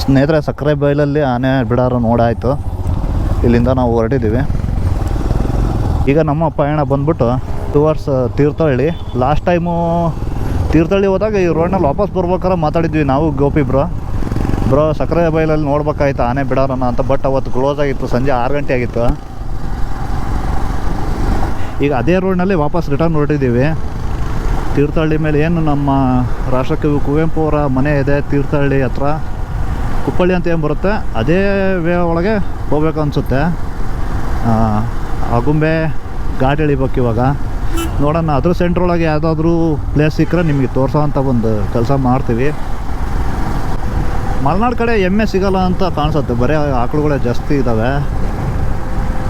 ಸ್ನೇಹಿತರೆ, ಸಕ್ಕರೆ ಬೈಲಲ್ಲಿ ಆನೆ ಬಿಡಾರು ನೋಡಾಯಿತು. ಇಲ್ಲಿಂದ ನಾವು ಹೊರಟಿದ್ದೀವಿ. ಈಗ ನಮ್ಮ ಪಯಣ ಬಂದ್ಬಿಟ್ಟು towards Thirthahalli. Last time Thirthahalli ಹೋದಾಗ ಈ ರೋಡ್ನಲ್ಲಿ ವಾಪಸ್ ಬರ್ಬೇಕಾದ್ರೆ ಮಾತಾಡಿದ್ವಿ ನಾವು, ಗೋಪಿ ಬ್ರೋ. ಬ್ರೋ, ಸಕ್ಕರೆ ಬೈಲಲ್ಲಿ ನೋಡ್ಬೇಕಾಯ್ತು ಆನೆ ಬಿಡಾರನ ಅಂತ ಬಟ್ ಅವತ್ತು ಕ್ಲೋಸ್ ಆಗಿತ್ತು, ಸಂಜೆ ಆರು ಗಂಟೆ ಆಗಿತ್ತು. ಈಗ ಅದೇ ರೋಡ್ನಲ್ಲಿ ವಾಪಸ್ ರಿಟರ್ನ್ ಹೊರಟಿದ್ದೀವಿ. ತೀರ್ಥಹಳ್ಳಿ ಮೇಲೆ ಏನು ನಮ್ಮ ರಾಷ್ಟ್ರಕವಿ ಕುವೆಂಪು ಅವರ ಮನೆ ಇದೆ, ತೀರ್ಥಹಳ್ಳಿ ಹತ್ರ. ಕುಪ್ಪಳ್ಳಿ ಅಂತ ಏನು ಬರುತ್ತೆ? ಅದೇ ವೇ ಒಳಗೆ ಹೋಗ್ಬೇಕು ಅನಿಸುತ್ತೆ. ಆಗುಂಬೆ ಘಾಟ್ ಇಳಿಬೇಕು ಇವಾಗ. ನೋಡೋಣ, ಅದ್ರ ಸೆಂಟ್ರೊಳಗೆ ಯಾವುದಾದ್ರೂ ಪ್ಲೇಸ್ ಸಿಕ್ಕರೆ ನಿಮಗೆ ತೋರಿಸೋ ಅಂತ ಒಂದು ಕೆಲಸ ಮಾಡ್ತೀವಿ. ಮಲೆನಾಡು ಕಡೆ ಎಮ್ಮೆ ಸಿಗಲ್ಲ ಅಂತ ಕಾಣಿಸುತ್ತೆ. ಬರೀ ಆಕಳುಗಳೇ ಜಾಸ್ತಿ ಇದ್ದಾವೆ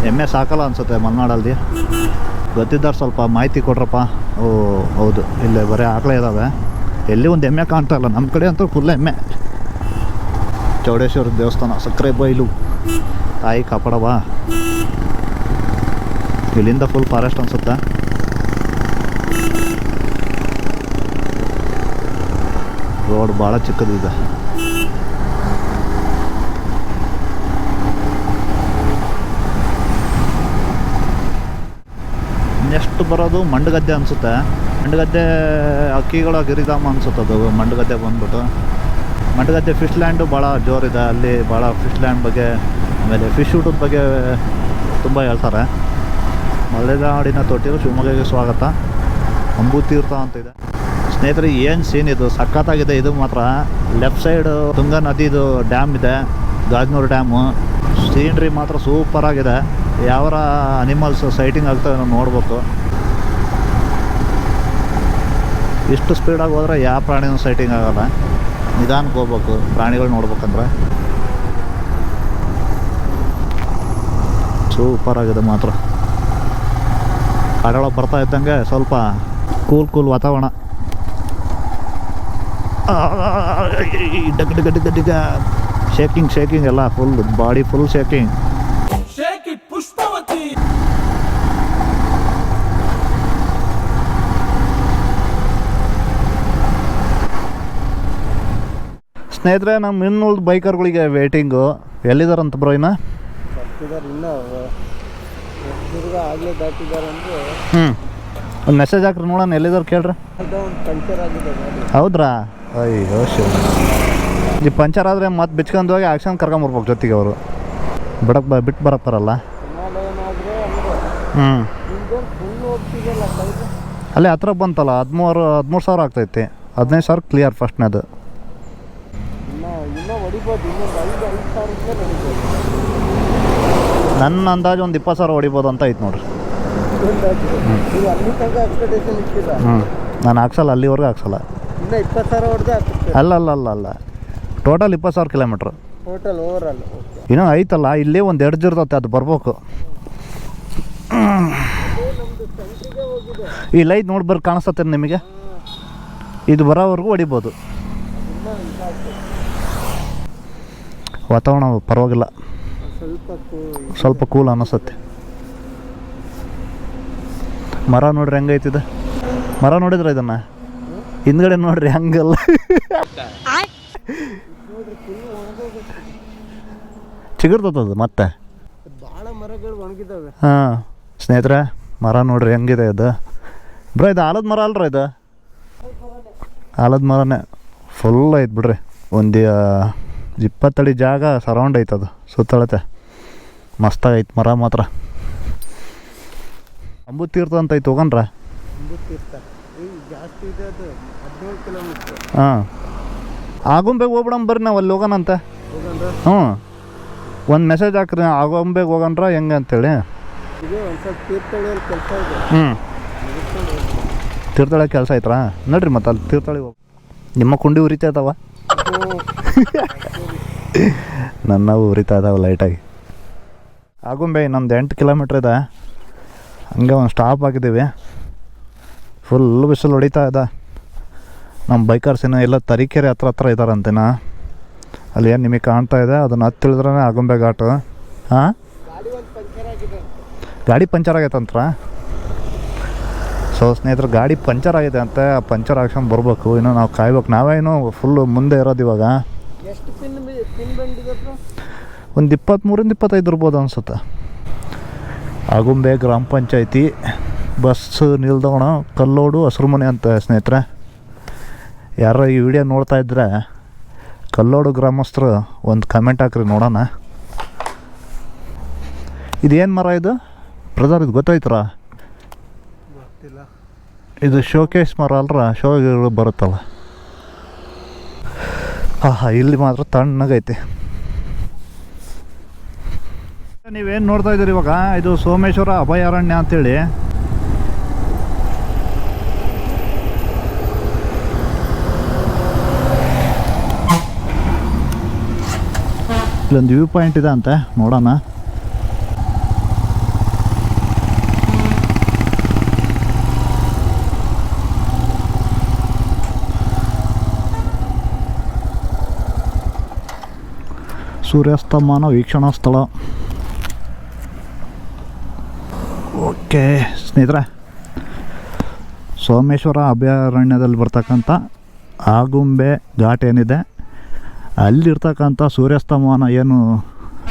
ಎಮ್ಮೆ ಸಾಕಲ್ಲ ಅನಿಸುತ್ತೆ ಮಲೆನಾಡಲ್ಲಿ. ಗೊತ್ತಿದ್ದಾರೆ ಸ್ವಲ್ಪ ಮಾಹಿತಿ ಕೊಡ್ರಪ್ಪ. ಓ, ಹೌದು. ಇಲ್ಲೇ ಬರೀ ಆಕಳೇ ಇದ್ದಾವೆ ಎಲ್ಲಿ ಒಂದು ಎಮ್ಮೆ ಕಾಣ್ತಾ ಇಲ್ಲ. ನಮ್ಮ ಕಡೆ ಅಂತೂ ಫುಲ್ ಎಮ್ಮೆ. ಚೌಡೇಶ್ವರ ದೇವಸ್ಥಾನ, ಸಕ್ಕರೆ ಬೈಲು. ತಾಯಿ ಕಾಪಾಡವಾ ಇಲ್ಲಿಂದ ಫುಲ್ ಫಾರೆಸ್ಟ್ ಅನ್ಸುತ್ತೆ? ರೋಡ್ ಭಾಳ ಚಿಕ್ಕದಿದೆ ನೆಕ್ಸ್ಟ್ ಬರೋದು ಮಂಡಗದ್ದೆ ಅನಿಸುತ್ತೆ? ಮಂಡಗದ್ದೆ, ಅಕ್ಕಿಗಳ, ಗಿರಿಧಾಮ ಅನ್ಸುತ್ತೆ ಅದು ಮಂಡಗದ್ದೆ ಬಂದ್ಬಿಟ್ಟು? ಮಂಡಗದ್ದೆ ಫಿಶ್ ಲ್ಯಾಂಡು ಭಾಳ ಜೋರಿದೆ. ಅಲ್ಲಿ ಭಾಳ ಫಿಶ್ ಲ್ಯಾಂಡ್ ಬಗ್ಗೆ, ಆಮೇಲೆ ಫಿಶ್ ಊಟದ ಬಗ್ಗೆ ತುಂಬ ಹೇಳ್ತಾರೆ. ಮಲೆನಾಡಿನ ತೊಟ್ಟಿಲು ಶಿವಮೊಗ್ಗಕ್ಕೆ ಸ್ವಾಗತ. ಅಂಬುತೀರ್ಥ ಅಂತ ಇದೆ. ಸ್ನೇಹಿತರೆ, ಏನು ಸೀನ್ ಇದು? ಸಖತ್ತಾಗಿದೆ. ಇದು ಮಾತ್ರ ಲೆಫ್ಟ್ ಸೈಡು ತುಂಗಾ ನದಿದು ಡ್ಯಾಮ್ ಇದೆ. ಗಾಜನೂರು ಡ್ಯಾಮು ಸೀನ್ರಿ ಮಾತ್ರ ಸೂಪರಾಗಿದೆ ಯಾವ ಅನಿಮಲ್ಸ್ ಸೈಟಿಂಗ್ ಆಗ್ತವೆ ನಾವು ನೋಡ್ಬೇಕು. ಇಷ್ಟು ಸ್ಪೀಡಾಗಿ ಹೋದ್ರೆ ಯಾವ ಪ್ರಾಣಿನೂ ಸೈಟಿಂಗ್ ಆಗಲ್ಲ. ನಿಧಾನಕ್ಕೆ ಹೋಗ್ಬೇಕು ಪ್ರಾಣಿಗಳು ನೋಡ್ಬೇಕಂದ್ರೆ. ಸೂಪರ್ ಆಗಿದೆ ಮಾತ್ರ. ಕಾಡೊಳಗೆ ಬರ್ತಾ ಇದ್ದಂಗೆ ಸ್ವಲ್ಪ ಕೂಲ್ ಕೂಲ್ ವಾತಾವರಣ. ಡಗ್ ಡಗ್ ಡಗ್ ಡಗ್ ಶೇಕಿಂಗ್ ಶೇಕಿಂಗ್ ಎಲ್ಲ ಫುಲ್ ಬಾಡಿ ಫುಲ್ ಶೇಕಿಂಗ್ ಸ್ನೇಹಿತರೆ ನಮ್ಮ ಇನ್ನುಳಿದ ಬೈಕರ್ಗಳಿಗೆ ವೇಟಿಂಗು ಎಲ್ಲಿದಾರಂತ ಬ್ರೋ ಇನ್ನ? ಬರ್ತಿದ್ದಾರೆ ಇನ್ನೂ ಆಗಲೇ ದಾಟಿದ್ದಾರೆ ಅಂದರೆ ಹ್ಞೂ ಒಂದು ಮೆಸೇಜ್ ಹಾಕ್ರಿ ನೋಡೋಣ ಎಲ್ಲಿದ್ದಾರೆ ಕೇಳ್ರಿ. ಹೌದ್ರಾ? ಅಯ್ಯೋ ಶಿವ ಈ ಪಂಚರ್ ಆದರೆ ಮತ್ತೆ ಬಿಚ್ಕೊಂಡು ಹೋಗಿ ಆಕ್ಷನ್ ಕರ್ಕೊಂಬರ್ಬೋದು ಜೊತೆಗೆ ಅವರು. ಬಿಡಕ್ಕೆ ಬ ಬಿಟ್ಟು ಬರಕ್ಕೆ ಬರಲ್ಲ ಹ್ಞೂ ಅಲ್ಲೇ ಹತ್ರ ಬಂತಲ್ಲ ಹದಿಮೂರು ಹದಿಮೂರು ಸಾವಿರ ಆಗ್ತೈತಿ. ಹದಿನೈದು ಸಾವಿರ ಕ್ಲಿಯರ್ ಫಸ್ಟ್ನೇದು ಇನ್ನೂ ಹೊಡಿಬೋದು ಇನ್ನೊಂದು ಐದು ಐದು ಸಾವಿರಕ್ಕೆ ಹೊಡಿಬೋದು. ನನ್ನ ಅಂದಾಜು ಒಂದು ಇಪ್ಪತ್ತು ಸಾವಿರ ಹೊಡಿಬೋದು ಅಂತ ಐತೆ ನೋಡ್ರಿ. ನೀವು ಅಲ್ಲಿ ತನಕ ಎಕ್ಸ್ಪೆಕ್ಟೇಷನ್ ಇಟ್ಟಿಲ್ಲ? ಹ್ಞೂ ನಾನು ಹಾಕ್ಸಲ್ಲ ಅಲ್ಲಿವರೆಗೂ ಹಾಕ್ಸಲ್ಲ. ಇನ್ನೂ ಇಪ್ಪತ್ತು ಸಾವಿರ ಹೊಡೆದೇ ಆಗ್ತದೆ ಅಲ್ಲ ಅಲ್ಲ ಅಲ್ಲ ಅಲ್ಲ. ಟೋಟಲ್ ಇಪ್ಪತ್ತು ಸಾವಿರ kilometre total over all okay ಇನ್ನೂ ಐತಲ್ಲ ಇಲ್ಲೇ ಒಂದು ಎಡ್ಜ್ ಇರ್ತೈತೆ ಅದು ಬರ್ಬೇಕು. ಇಲ್ಲ ಐತೆ ಹೋಗಿದೆ. ಈ ಲೈಟ್ ನೋಡಿ ಬರ್ರಿ ಕಾಣಿಸ್ತತೆ ನಿಮಗೆ? ಇದು ಬರೋವರೆಗೂ ಹೊಡಿಬೋದು ಇನ್ನೂ ಇದಾಗ್ತದೆ ವಾತಾವರಣ ಪರವಾಗಿಲ್ಲ. ಸ್ವಲ್ಪ ಕೂಲ್ ಅನ್ನಿಸುತ್ತೆ ಮರ ನೋಡ್ರಿ ಹೆಂಗೈತಿದೆ ಮರ ನೋಡಿದ್ರ ಇದನ್ನ? ಹಿಂದ್ಗಡೆ ನೋಡ್ರಿ ಹಂಗಲ್ಲ. ಚಿಗುರ್ತದ ಮತ್ತೆ? ಹಾಂ, ಸ್ನೇಹಿತರೆ, ಮರ ನೋಡ್ರಿ ಹೆಂಗಿದೆ ಇದು? ಬ್ರೋ, ಇದು ಆಲದ ಮರ ಅಲ್ರ ಇದು? ಆಲದ ಮರನೇ. ಫುಲ್ ಐತೆ ಬಿಡ್ರಿ. ಒಂದು ಇಪ್ಪತ್ತಡಿ ಜಾಗ ಸರೌಂಡ್ ಐತೆ ಅದು ಸುತ್ತಳತೆ. ಮಸ್ತಾಗೈತೆ ಮರ ಮಾತ್ರ. ಅಂಬುತೀರ್ಥ ಅಂತ ಐತೆ ಹೋಗನ್ರ? ಹಾಂ. ಆಗುಂಬೆಗೆ ಹೋಗ್ಬಿಡಮ್ ಬರ್ರಿ ನಾವು ಅಲ್ಲಿ ಹೋಗೋಣಂತೆ ಹ್ಞೂ. ಒಂದು ಮೆಸೇಜ್ ಹಾಕ್ರಿ ಆಗುಂಬೆಗೆ ಹೋಗನ್ರ ಹೆಂಗೆ ಅಂತೇಳಿ. ಹ್ಞೂ. ತೀರ್ಥಳ ಕೆಲಸ ಐತ್ರಾ ನೋಡ್ರಿ ಮತ್ತೆ ಅಲ್ಲಿ ತೀರ್ಥಳಿಗೆ ಹೋಗಿ ನಿಮ್ಮ ಕುಂಡಿ ಉರಿತಾ ನನ್ನವು ಉರಿತಾ ಇದಾವೆ ಲೈಟಾಗಿ ಆಗುಂಬೆ, ಇನ್ನೊಂದು ಎಂಟು ಕಿಲೋಮೀಟ್ರ್ ಇದೆ. ಹಂಗೆ ಒಂದು ಸ್ಟಾಪ್ ಆಗಿದ್ದೀವಿ. ಫುಲ್ ಬಿಸಿಲು ಹೊಡಿತಾ ಇದೆ. ನಮ್ಮ ಬೈಕರ್ಸ್ ಏನೋ ಎಲ್ಲ ತರೀಕೆರೆ ಹತ್ರ ಹತ್ರ ಇದ್ದಾರಂತೆನ ಅಲ್ಲಿ ಏನು ನಿಮಗೆ ಕಾಣ್ತಾ ಇದೆ? ಅದನ್ನು ಹತ್ತಿಳಿದ್ರೆ ಆಗುಂಬೆ ಘಾಟು. ಹಾಂ? ಗಾಡಿ ಪಂಚರ್ ಆಗೈತಂತ್ರ? ಸೊ ಸ್ನೇಹಿತರು, ಗಾಡಿ ಪಂಚರ್ ಆಗಿದೆ ಅಂತೆ. ಪಂಚರ್ ಹಾಕ್ಸ್ಕೊಂಡು ಬರಬೇಕು. ಇನ್ನು ನಾವು ಕಾಯ್ಬೇಕು. ನಾವೇನು ಫುಲ್ಲು ಮುಂದೆ ಇರೋದು ಇವಾಗ. ಒಂದು ಇಪ್ಪತ್ತ್ಮೂರಿಂದ ಇಪ್ಪತ್ತೈದು ಇರ್ಬೋದು ಅನ್ಸುತ್ತೆ. ಆಗುಂಬೆ ಗ್ರಾಮ ಪಂಚಾಯತಿ ಬಸ್ ನಿಲ್ದಾಣ ಕಲ್ಲೋಡು ಹಸ್ರು ಮನೆ ಅಂತ ಸ್ನೇಹಿತರೆ. ಯಾರು ಈ ವಿಡಿಯೋ ನೋಡ್ತಾ ಇದ್ರೆ ಕಲ್ಲೋಡು ಗ್ರಾಮಸ್ಥರು ಒಂದು ಕಮೆಂಟ್ ಹಾಕ್ರಿ ನೋಡೋಣ. ಇದೇನು ಮರ ಇದು? ಬ್ರದರ್ ಇದು ಗೊತ್ತಾಯ್ತರ? ಇದು ಶೋಕೇಸ್ ಮರ ಅಲ್ರ? ಶೋಗಳು ಬರುತ್ತಲ್ಲ. ಆಹಾ, ಇಲ್ಲಿ ಮಾತ್ರ ತಣ್ಣಗೈತೆ. ನೀವೇನು ನೋಡ್ತಾ ಇದ್ದೀರಿ ಇವಾಗ? ಇದು ಸೋಮೇಶ್ವರ ಅಭಯಾರಣ್ಯ ಅಂತೇಳಿ. ಇಲ್ಲೊಂದು ವ್ಯೂ ಪಾಯಿಂಟ್ ಇದೆ ಅಂತೆ, ನೋಡೋಣ. ಸೂರ್ಯಾಸ್ತಮಾನ, ವೀಕ್ಷಣಾ ಸ್ಥಳ. ಓಕೆ, ಸ್ನೇಹಿತರೆ, ಸೋಮೇಶ್ವರ ಅಭಯಾರಣ್ಯದಲ್ಲಿ ಬರ್ತಕ್ಕಂಥ ಆಗುಂಬೆ ಘಾಟ್ ಏನಿದೆ, ಅಲ್ಲಿರ್ತಕ್ಕಂಥ ಸೂರ್ಯಾಸ್ತಮಾನ ಏನು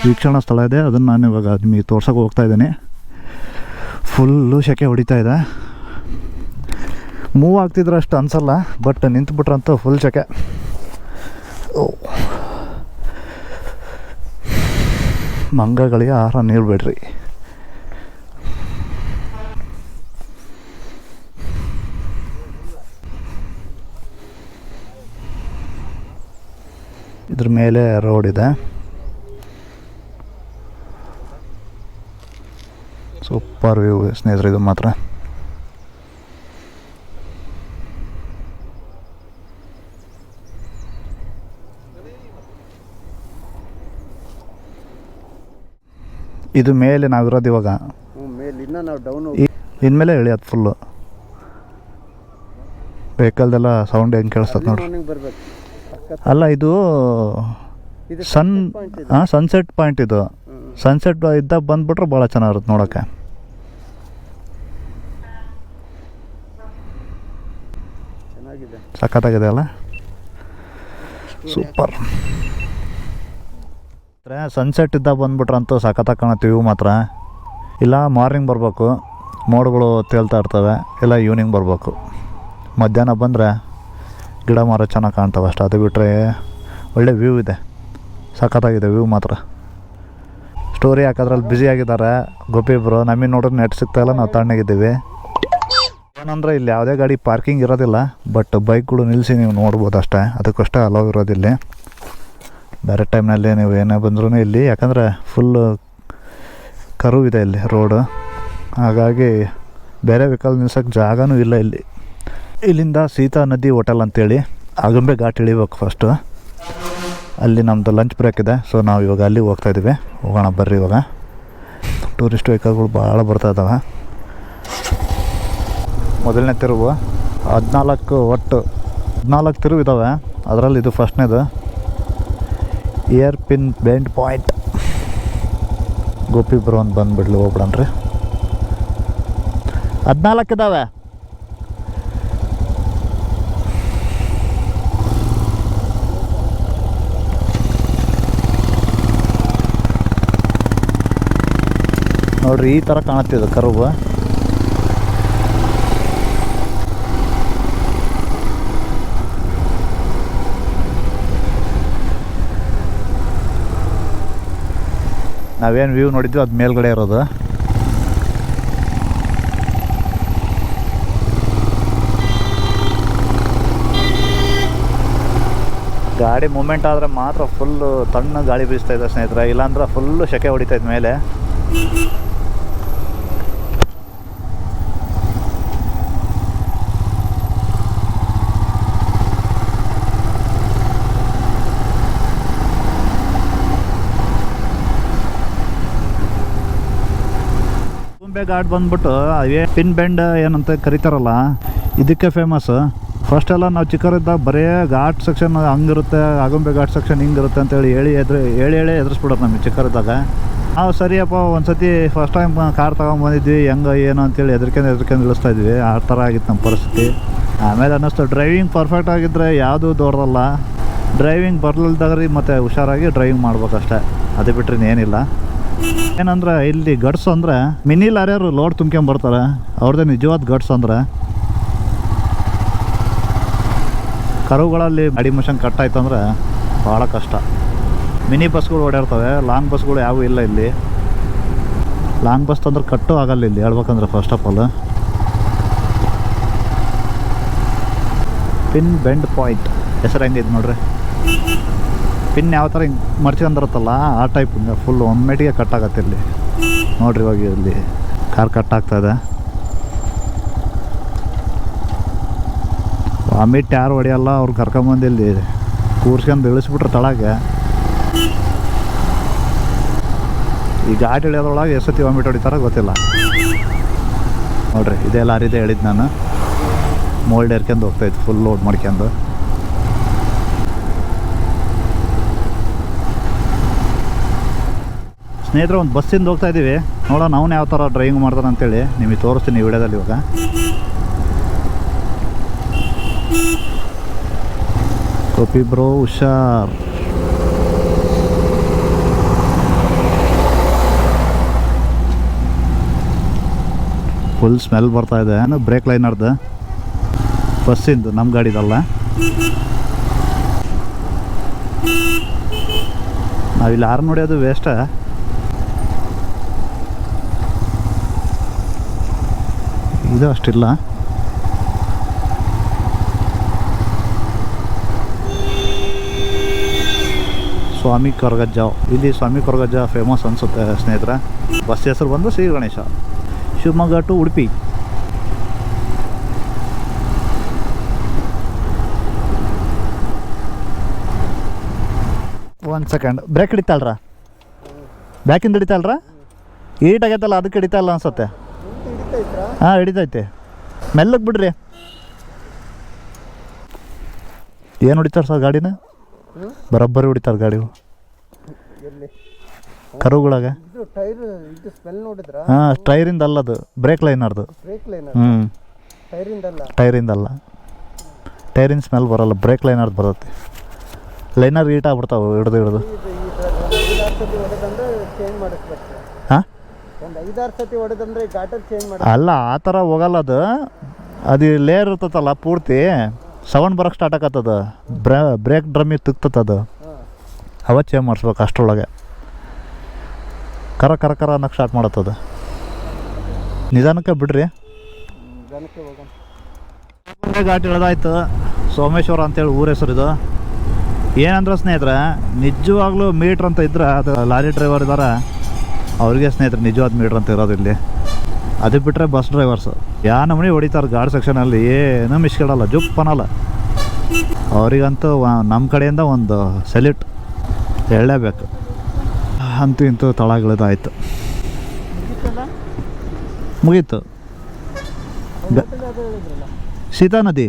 ವೀಕ್ಷಣಾ ಸ್ಥಳ ಇದೆ, ಅದನ್ನು ನಾನು ಇವಾಗ ನಿಮಗೆ ತೋರ್ಸೋಕೆ ಹೋಗ್ತಾ ಇದ್ದೀನಿ. ಫುಲ್ಲು ಸೆಕೆ ಹೊಡಿತಾ ಇದೆ. ಮೂವ್ ಆಗ್ತಿದ್ರೆ ಅಷ್ಟು ಅನಿಸಲ್ಲ, ಬಟ್ ನಿಂತ್ಬಿಟ್ರಂತೂ ಫುಲ್ ಸೆಕೆ ಓ. ಮಂಗಗಳಿಗೆ ಆಹಾರ ನೀರು ಬಿಡ್ರಿ ಇದ್ರ ಮೇಲೆ ರೋಡ್ ಇದೆ. ಸೂಪರ್ ವ್ಯೂ ಸ್ನೇಹಿತರೆ ಇದು ಮಾತ್ರ. ಇದು ಮೇಲೆ ನಾವಿರೋದು ಇವಾಗ. ಹ್ಞೂ ಮೇಲೆ ಇನ್ನ ನಾವು ಡೌನ್ ಇವಾಗ ಇನ್ಮೇಲೆ ಅದು ಫುಲ್ಲು ವೆಹಿಕಲ್ದೆಲ್ಲ ಸೌಂಡ್ ಹೆಂಗೆ ಕೇಳಿಸ್ತದೆ ನೋಡ್ರಿ. ಬರ್ಬೇಕು. ಅಲ್ಲ ಇದು ಸನ್ ಹಾಂ ಸನ್ಸೆಟ್ ಪಾಯಿಂಟ್ ಇದು. ಸನ್ಸೆಟ್ ಇದ್ದಾಗ ಬಂದ್ಬಿಟ್ರೆ ಭಾಳ ಚೆನ್ನಾಗಿರುತ್ತೆ ನೋಡೋಕ್ಕೆ ಸಖತ್ತಾಗಿದೆ ಅಲ್ಲ? ಸೂಪರ್ ಸನ್ಸೆಟ್ ಇದ್ದಾಗ ಬಂದ್ಬಿಟ್ರಂತೂ ಸಖತ್ತಾಗಿ ಕಾಣುತ್ತೆ ಇವು ಮಾತ್ರ. ಇಲ್ಲ ಮಾರ್ನಿಂಗ್ ಬರಬೇಕು. ಮೋಡಗಳು ತೇಳ್ತಾ ಇರ್ತವೆ. ಇಲ್ಲ ಈವ್ನಿಂಗ್ ಬರಬೇಕು. ಮಧ್ಯಾಹ್ನ ಬಂದರೆ ಗಿಡ ಮರ ಚೆನ್ನಾಗಿ ಕಾಣ್ತವೆ ಅಷ್ಟೇ. ಅದು ಬಿಟ್ಟರೆ ಒಳ್ಳೆ ವ್ಯೂ ಇದೆ. ಸಖತ್ತಾಗಿದೆ ವ್ಯೂ ಮಾತ್ರ. ಸ್ಟೋರಿ ಹಾಕೋದ್ರಲ್ಲಿ ಬ್ಯುಸಿ ಆಗಿದ್ದಾರೆ. ಗೋಪಿಬ್ರು ನಮಗೆ ನೋಡಿದ್ರೆ ನೆಟ್ ಸಿಗ್ತಾಯಿಲ್ಲ ನಾವು ತಣ್ಣಗಿದ್ದೀವಿ. ಏನಂದ್ರೆ ಇಲ್ಲಿ ಯಾವುದೇ ಗಾಡಿ ಪಾರ್ಕಿಂಗ್ ಇರೋದಿಲ್ಲ. ಬಟ್ ಬೈಕ್ಗಳು ನಿಲ್ಲಿಸಿ ನೀವು ನೋಡ್ಬೋದು ಅಷ್ಟೇ. ಅದಕ್ಕಷ್ಟೇ ಅಲೋ ಇರೋದಿಲ್ಲ. ಬೇರೆ ಟೈಮ್ನಲ್ಲಿ ನೀವು ಏನೇ ಬಂದ್ರೂ ಇಲ್ಲಿ, ಯಾಕಂದರೆ ಫುಲ್ಲು ಇದೆ ಇಲ್ಲಿ ರೋಡು ಹಾಗಾಗಿ ಬೇರೆ ವೆಹಿಕಲ್ ನಿಲ್ಸೋಕ್ಕೆ ಜಾಗನೂ ಇಲ್ಲ ಇಲ್ಲಿ. ಇಲ್ಲಿಂದ ಸೀತಾ ನದಿ ಹೋಟೆಲ್ ಅಂತೇಳಿ ಆಗುಂಬೆ ಘಾಟ್ ಇಳಿಬೇಕು ಫಸ್ಟು ಅಲ್ಲಿ ನಮ್ಮದು ಲಂಚ್ ಬ್ರೇಕ್ ಇದೆ ಸೊ ನಾವು ಇವಾಗ ಅಲ್ಲಿ ಹೋಗ್ತಾ ಇದ್ದೀವಿ ಹೋಗೋಣ ಬರ್ರಿ ಇವಾಗ. ಟೂರಿಸ್ಟ್ ವೆಹಿಕಲ್ಗಳು ಭಾಳ ಬರ್ತಾ ಇದ್ದಾವೆ ಮೊದಲನೇ ತಿರುವು ಹದಿನಾಲ್ಕು ಒಟ್ಟು ಹದಿನಾಲ್ಕು ತಿರುವು ಇದ್ದಾವೆ ಅದರಲ್ಲಿ ಇದು ಫಸ್ಟ್ನೇದು hair pin bend point. Gopi ಬ್ರೋನ್ ಬಂದುಬಿಡ್ಲಿ ಹೋಗ್ಬಿಡನ್ರಿ ಹದಿನಾಲ್ಕು ಇದ್ದಾವೆ ನೋಡ್ರಿ, ಈ ಥರ ಕಾಣುತ್ತಿದೆ ಕರುವು ನಾವೇನು ವ್ಯೂ ನೋಡಿದ್ವಿ, ಅದು ಮೇಲ್ಗಡೆ ಇರೋದು. ಗಾಡಿ ಮೂಮೆಂಟ್ ಆದರೆ ಮಾತ್ರ ಫುಲ್ಲು ತಣ್ಣ ಗಾಳಿ ಬೀಸ್ತಾ ಇದೆ ಸ್ನೇಹಿತರೆ. ಇಲ್ಲಾಂದ್ರೆ ಫುಲ್ಲು ಸೆಕೆ ಹೊಡಿತಾ ಮೇಲೆ ಕುಂಬೆ ಘಾಟ್ ಬಂದ್ಬಿಟ್ಟು ಅವೇ ಪಿನ್ ಬೆಂಡ್ ಏನಂತ ಕರಿತಾರಲ್ಲ, ಇದಕ್ಕೆ ಫೇಮಸ್ ಫಸ್ಟ್ ಎಲ್ಲ ನಾವು ಚಿಕ್ಕರಿದ್ದಾಗ ಬರೇ ಘಾಟ್ ಸೆಕ್ಷನ್ ಹಂಗಿರುತ್ತೆ, ಆಗುಂಬೆ ಘಾಟ್ ಸೆಕ್ಷನ್ ಹಿಂಗಿರುತ್ತೆ ಅಂತೇಳಿ ಹೇಳಿ ಎದುರು, ಹೇಳಿ ಹೇಳಿ ಎದುರಿಸ್ಬಿಡೋದು ನಮಗೆ ಚಿಕ್ಕರಿದ್ದಾಗ ನಾವು ಸರಿಯಪ್ಪ ಒಂದು ಸತಿ ಫಸ್ಟ್ ಟೈಮ್ ಕಾರ್ ತೊಗೊಂಬಂದಿದ್ವಿ ಹೆಂಗೆ, ಏನು ಅಂತೇಳಿ ಎದ್ರಿಕೊಂಡು ಎದ್ರಿಕೊಂಡು ಇಳಿಸ್ತಾ ಇದ್ವಿ. ಆ ಥರ ಆಗಿತ್ತು ನಮ್ಮ ಪರಿಸ್ಥಿತಿ. ಆಮೇಲೆ ಅನ್ನಿಸ್ತು ಡ್ರೈವಿಂಗ್ ಪರ್ಫೆಕ್ಟ್ ಆಗಿದ್ದರೆ ಯಾವುದೂ ದೊಡ್ಡದಲ್ಲ. ಡ್ರೈವಿಂಗ್ ಬರ್ಲಿಲ್ದಾಗ್ರಿ ಮತ್ತು ಹುಷಾರಾಗಿ ಡ್ರೈವಿಂಗ್ ಮಾಡ್ಬೇಕಷ್ಟೆ. ಅದು ಬಿಟ್ಟರೆ ಏನಿಲ್ಲ ಏನಂದ್ರೆ ಇಲ್ಲಿ ಗಡ್ಸು ಅಂದ್ರೆ ಮಿನಿ ಲಾರಿಯವರು ಲೋಡ್ ತುಂಬ್ಕೊಂಬರ್ತಾರೆ ಅವ್ರದ್ದೇ ನಿಜವಾದ ಗಡ್ಸು ಅಂದ್ರೆ. ಕರುಗಳಲ್ಲಿ ಗಾಡಿ ಮಷನ್ ಕಟ್ಟಾಯ್ತು ಅಂದ್ರೆ ಭಾಳ ಕಷ್ಟ. ಮಿನಿ ಬಸ್ಗಳು ಓಡಾಡ್ತವೆ, ಲಾಂಗ್ ಬಸ್ಗಳು ಯಾವ ಇಲ್ಲ ಇಲ್ಲಿ. ಲಾಂಗ್ ಬಸ್ ತಂದ್ರೆ ಕಟ್ಟು ಆಗಲ್ಲ ಇಲ್ಲಿ, ಹೇಳ್ಬೇಕಂದ್ರೆ first of all pin bend point, ಹೆಸರು ಹೆಂಗಿದೆ ನೋಡ್ರಿ? ಪಿನ್ ಯಾವ ಥರ ಹಿಂಗೆ ಮರ್ಚ್ಕೊಂಡಿರುತ್ತಲ್ಲ ಆ ಟೈಪ್ ಹಿಂಗೆ ಫುಲ್ ಒಮ್ಮೆಟಿಗೆ ಕಟ್ ಆಗತ್ತೆ ಇಲ್ಲಿ. ನೋಡ್ರಿ ಇವಾಗ ಇಲ್ಲಿ ಕಾರ್ ಕಟ್ ಆಗ್ತಾ ಇದೆ. ವಾಮಿಟ್ ಯಾರು ಹೊಡೆಯಲ್ಲ ಅವ್ರು ಕರ್ಕೊಂಬಂದು ಇಲ್ಲಿ ಕೂರ್ಸ್ಕೊಂಡು ಇಳಿಸ್ಬಿಟ್ರೆ ತಳಗೆ. ಈ ಗಾಡಿ ಇಳಿಯೋದ್ರೊಳಗೆ ಎಷ್ಟೊತ್ತಿ ವಾಮಿಟ್ ಹೊಡಿತಾರ ಗೊತ್ತಿಲ್ಲ. ನೋಡ್ರಿ ಇದೆಲ್ಲ ಲಾರಿದೆ ಹೇಳಿದ್ದು ನಾನು. ಮೋಲ್ಡ್ ಹೇರ್ಕೊಂಡು ಹೋಗ್ತಾಯಿತ್ತು ಫುಲ್ ಲೋಡ್ ಮಾಡ್ಕೊಂಡು. ಸ್ನೇಹಿತರೆ, ಒಂದು ಬಸ್ಸಿಂದ ಹೋಗ್ತಾ ಇದ್ದೀವಿ ನೋಡೋಣ ಅವನು ಯಾವ ಥರ ಡ್ರೈವಿಂಗ್ ಮಾಡ್ತಾನೆ ಅಂತೇಳಿ ನಿಮಗೆ ತೋರಿಸ್ತೀನಿ ಈ ವಿಡಿಯೋದಲ್ಲಿ ಇವಾಗ. ಬ್ರೋ ಹುಷಾರ್. ಫುಲ್ ಸ್ಮೆಲ್ ಬರ್ತಾ ಇದೆ. ಏನು ಬ್ರೇಕ್ ಲೈನರ್ದು ಬಸ್ಸಿಂದು ನಮ್ಮ ಗಾಡಿದಲ್ಲ. ನಾವಿಲ್ಲಿ ಆರು ಅದು ವೇಸ್ಟ ಇದು ಅಷ್ಟಿಲ್ಲ. ಸ್ವಾಮಿ ಕೊರಗಜ್ಜ. ಇಲ್ಲಿ ಸ್ವಾಮಿ ಕೊರಗಜ್ಜ ಫೇಮಸ್ ಅನಿಸುತ್ತೆ ಸ್ನೇಹಿತರೆ. ಬಸ್ ಹೆಸರು ಬಂದು ಶ್ರೀ ಗಣೇಶ. ಶಿವಮೊಗ್ಗ ಟು ಉಡುಪಿ. ಒಂದು ಸೆಕೆಂಡ್ ಬ್ರೇಕ್ ಹಿಡಿತಾಳ್ರ ಬ್ಯಾಕಿಂದ ಹಿಡಿತಾಳ್ರ ಏಟ್ ಆಗೈತಲ್ಲ, ಅದಕ್ಕೆ ಹಿಡಿತಾ ಇಲ್ಲ ಅನ್ಸುತ್ತೆ. ಹಾಂ ಹಿಡಿತೈತೆ ಮೆಲ್ಲಕ್ಕೆ ಬಿಡ್ರಿ. ಏನು ಹೊಡಿತಾರೆ ಸರ್ ಗಾಡಿನ? ಬರೋಬ್ಬರಿ ಹೊಡಿತಾರೆ ಗಾಡಿ ಕರುಗಳಾಗ. ಹಾಂ ಟೈರಿಂದ ಅಲ್ಲ ಅದು. ಬ್ರೇಕ್ ಲೈನರ್ದು. ಹ್ಞೂ ಟೈರಿಂದ ಅಲ್ಲ? ಟೈರಿನ ಸ್ಮೆಲ್ ಬರಲ್ಲ. ಬ್ರೇಕ್ ಲೈನರ್ದು ಬರುತ್ತೆ. ಲೈನರ್ ಈಟ್ ಆಗ್ಬಿಡ್ತಾವೆ ಹಿಡ್ದು ಹಿಡ್ದು ಇದು ಈ ಐದಾರು ಸತಿ ಹೊಡೆದಂದ್ರೆ ಚೇಂಜ್ ಮಾಡಿಸ್ಬೇಕು ಹಾಂ ಒಂದು ಐದಾರು ಸತಿ ಹೊಡೆದಂದ್ರೆ ಗಾಟರ್ ಚೇಂಜ್ ಮಾಡಿ ಅಲ್ಲ ಆ ಥರ ಹೋಗಲ್ಲ ಅದು. ಅದು ಲೇಯರ್ ಇರ್ತತಲ್ಲ ಪೂರ್ತಿ ಸೌಂಡ್ ಬರೋಕ್ಕೆ ಸ್ಟಾರ್ಟ್ ಆಗತ್ತದ. ಬ್ರೇ ಬ್ರೇಕ್ ಡ್ರಮ್ಮಿಗೆ ತುಕ್ತದ ಅದು. ಅವ ಚೇಂಜ್ ಮಾಡಿಸ್ಬೇಕು ಅಷ್ಟರೊಳಗೆ. ಕರ ಕರ ಕರ ಅನ್ನೋಕ್ಕೆ ಸ್ಟಾರ್ಟ್ ಮಾಡತ್ತದ. ನಿಧಾನಕ್ಕೆ ಬಿಡ್ರಿ. ಘಾಟ್ ಇಳ್ದಾಯ್ತು. ಸೋಮೇಶ್ವರ ಅಂತೇಳಿ ಊರ ಹೆಸರು ಇದು. ಏನಂದ್ರೆ ಸ್ನೇಹಿತರೆ ನಿಜವಾಗ್ಲೂ ಮೀಟ್ರ್ ಅಂತ ಇದ್ರೆ ಅದು ಲಾರಿ ಡ್ರೈವರ್ ಇದ್ದಾರೆ ಅವ್ರಿಗೆ ಸ್ನೇಹಿತರು ನಿಜವಾದ ಮೀಟ್ರ್ ಅಂತ ಇರೋದು ಇಲ್ಲಿ. ಅದು ಬಿಟ್ಟರೆ ಬಸ್ ಡ್ರೈವರ್ಸ್ ಯಾ ನಮ್ಮನೆ ಹೊಡಿತಾರೆ ಗಾರ್ಡ್ ಸೆಕ್ಷನಲ್ಲಿ ಏನೂ ಮಿಸ್ಕೊಡಲ್ಲ ಜುಪ್ ಅನ್ನಲ್ಲ. ಅವರಿಗಂತೂ ನಮ್ಮ ಕಡೆಯಿಂದ ಒಂದು ಸೆಲ್ಯೂಟ್ ಹೇಳಲೇಬೇಕು. ಅಂತೂ ಇಂತೂ ತಳಗಿಳಿದಾಯ್ತು. ಮುಗೀತು. ಸೀತಾ ನದಿ.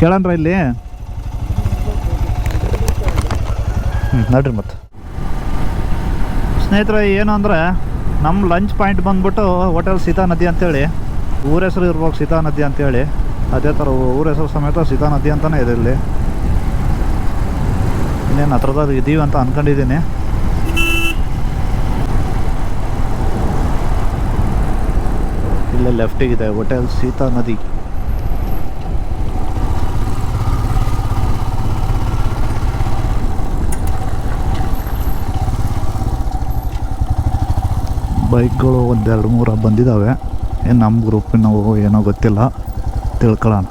ಕೇಳಣ್ರ ಇಲ್ಲಿ? ಹ್ಞೂ ನೋಡ್ರಿ ಮತ್ತೆ ಸ್ನೇಹಿತರೆ, ಏನು ಅಂದರೆ ನಮ್ಮ ಲಂಚ್ ಪಾಯಿಂಟ್ ಬಂದ್ಬಿಟ್ಟು ಹೋಟೆಲ್ ಸೀತಾ ನದಿ ಅಂತೇಳಿ, ಊರ ಹೆಸರು ಇರ್ಬೇಕು ಸೀತಾ ನದಿ ಅಂತೇಳಿ, ಅದೇ ಥರ ಊರ ಹೆಸರು ಸಮೇತ ಸೀತಾ ನದಿ ಅಂತಲೇ ಇದೆ ಇಲ್ಲಿ. ಇನ್ನೇನು ಹತ್ರದಾಗ ಇದ್ದೀವಿ ಅಂತ ಅಂದ್ಕೊಂಡಿದ್ದೀನಿ ಇಲ್ಲೇ ಲೆಫ್ಟಿಗಿದೆ ಹೋಟೆಲ್ ಸೀತಾ ನದಿ. ಬೈಕ್ಗಳು ಒಂದೆರಡು ಮೂರು ಬಂದಿದ್ದಾವೆ. ಏನು ನಮ್ಮ ಗ್ರೂಪಿನವು ಏನೋ ಗೊತ್ತಿಲ್ಲ. ತಿಳ್ಕೊಳ್ಳೋಣ.